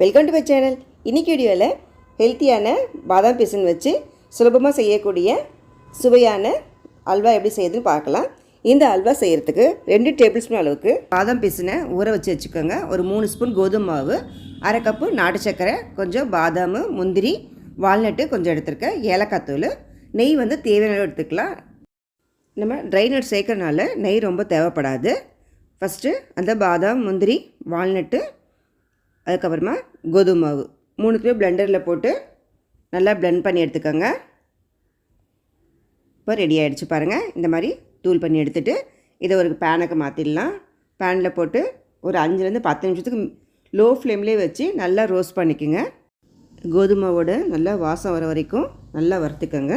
Welcome to my channel இன்றைக்கி வீடியோவில் ஹெல்த்தியான பாதாம் பிசன் வச்சு சுலபமாக செய்யக்கூடிய சுவையான அல்வா எப்படி செய்யுதுன்னு பார்க்கலாம். இந்த அல்வா செய்கிறதுக்கு ரெண்டு டேபிள் ஸ்பூன் அளவுக்கு பாதாம் பிசினை ஊற வச்சு வச்சுக்கோங்க. ஒரு மூணு ஸ்பூன் கோதுமை மாவு அரை கப்பு நாட்டு சர்க்கரை கொஞ்சம் பாதாம் முந்திரி வால்நட்டு கொஞ்சம் எடுத்துருக்கேன் ஏலக்காய் தூள் நெய் வந்து தேவையான எடுத்துக்கலாம். நம்ம ட்ரை நட் சேர்க்கறனால நெய் ரொம்ப தேவைப்படாது. ஃபஸ்ட்டு அந்த பாதாம் முந்திரி வால்நட்டு அதுக்கப்புறமா கோதுமை மாவு. மூணுத்தையும் பிளெண்டரில் போட்டு நல்லா பிளெண்ட் பண்ணி எடுத்துக்கோங்க. இப்போ ரெடி ஆகிடுச்சு பாருங்கள் இந்த மாதிரி தூள் பண்ணி எடுத்துகிட்டு இதை ஒரு பேனுக்கு மாற்றிடலாம் பேனில் போட்டு ஒரு அஞ்சுலேருந்து பத்து நிமிஷத்துக்கு லோ ஃப்ளேம்லேயே வச்சு நல்லா ரோஸ்ட் பண்ணிக்கோங்க. கோதுமாவோட நல்லா வாசம் வர வரைக்கும் நல்லா வறுத்துக்கோங்க.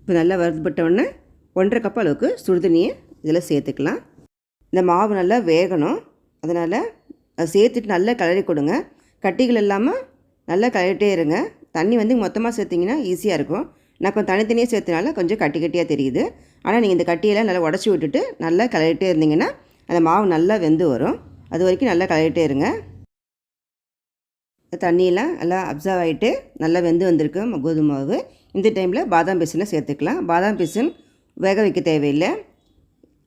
இப்போ நல்லா வறுத்துப்பட்டோடனே ஒன்றரை கப் அளவுக்கு சுடுதண்ணியை இதில் சேர்த்துக்கலாம். இந்த மாவு நல்லா வேகணும். அதனால் சேர்த்துட்டு நல்லா கிளறி கொடுங்க. கட்டிகள் இல்லாமல் நல்லா கிளறிட்டே இருங்க. தண்ணி வந்து மொத்தமாக சேர்த்திங்கன்னா ஈஸியாக இருக்கும். நான் கொஞ்சம் தனித்தனியாக சேர்த்தனால கொஞ்சம் கட்டி கட்டியாக தெரியுது. ஆனால் நீங்கள் இந்த கட்டியெல்லாம் நல்லா உடச்சி விட்டுட்டு நல்லா கிளறிட்டே இருந்தீங்கன்னா அந்த மாவு நல்லா வெந்து வரும். அது வரைக்கும் நல்லா கிளறிட்டே இருங்க. தண்ணியெல்லாம் நல்லா அப்சர்வ் ஆகிட்டு நல்லா வெந்து வந்திருக்கு கோதுமை மாவு. இந்த டைமில் பாதாம் பிசினை சேர்த்துக்கலாம். பாதாம் பிசின் வேக வைக்க தேவையில்லை.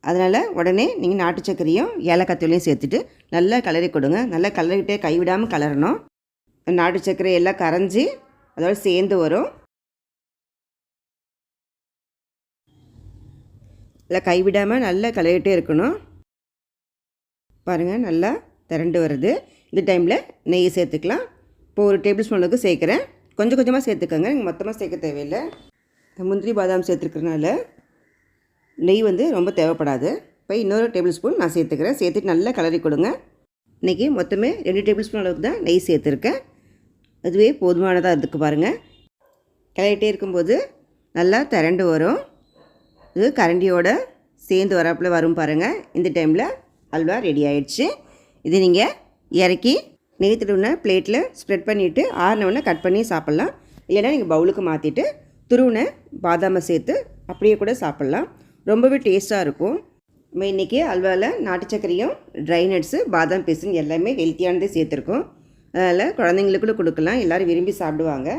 அதனால் உடனே நீங்கள் நாட்டு சர்க்கரையும் ஏலக்காய் தூளையும் சேர்த்துட்டு நல்லா கலரி கொடுங்க. நல்லா கலரிக்கிட்டே கைவிடாமல் கலரணும் நாட்டு சர்க்கரை எல்லாம் கரைஞ்சி அதோட சேர்ந்து வரும். நல்லா கைவிடாமல் நல்லா கலரிக்கிட்டே இருக்கணும். பாருங்கள் நல்லா திரண்டு வருது. இந்த டைமில் நெய் சேர்த்துக்கலாம். இப்போ ஒரு டேபிள் ஸ்பூனுக்கு சேர்க்குறேன். கொஞ்சம் கொஞ்சமாக சேர்த்துக்கோங்க. நீங்கள் மொத்தமாக சேர்க்க தேவையில்லை. முந்திரி பாதாம் சேர்த்துருக்கறனால நெய் வந்து ரொம்ப தேவைப்படாது. இப்போ இன்னொரு டேபிள் ஸ்பூன் நான் சேர்த்துக்கிறேன். சேர்த்துட்டு நல்லா கலரி கொடுங்க. இன்றைக்கி மொத்தமே ரெண்டு டேபிள் ஸ்பூன் அளவுக்கு தான் நெய் சேர்த்துருக்கேன். அதுவே போதுமானதாக இருக்குது பாருங்கள் கிளறிட்டே இருக்கும்போது நல்லா திரண்டு வரும். இது கரண்டியோட சேர்ந்து வரப்பில் வரும் பாருங்கள் இந்த டைமில் அல்வா ரெடி ஆயிடுச்சு. இது நீங்கள் இறக்கி நெய் திருவின பிளேட்டில் ஸ்ப்ரெட் பண்ணிவிட்டு ஆறினவுடனே கட் பண்ணி சாப்பிட்லாம். இல்லைன்னா நீங்கள் பவுலுக்கு மாற்றிட்டு துருவின பாதாமை சேர்த்து அப்படியே கூட சாப்பிட்லாம். ரொம்பவே டேஸ்ட்டாக இருக்கும். நம்ம இன்றைக்கி அல்வாவில் நாட்டு சர்க்கரையும் ட்ரை நட்ஸு பாதாம் பீஸும் எல்லாமே ஹெல்த்தியானதே சேர்த்துருக்கோம். அதனால் குழந்தைங்களுக்கு கூட கொடுக்கலாம். எல்லோரும் விரும்பி சாப்பிடுவாங்க.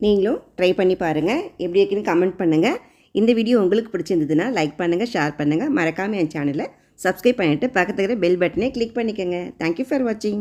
நீங்களும் ட்ரை பண்ணி பாருங்கள் எப்படி இருக்குன்னு கமெண்ட் பண்ணுங்கள் இந்த வீடியோ உங்களுக்கு பிடிச்சிருந்ததுன்னா லைக் பண்ணுங்கள் ஷேர் பண்ணுங்கள் மறக்காமல் என் சேனலை சப்ஸ்கிரைப் பண்ணிவிட்டு பக்கத்துக்கிற பெல் பட்டனே கிளிக் பண்ணிக்கோங்க. தேங்க்யூ ஃபார் வாட்சிங்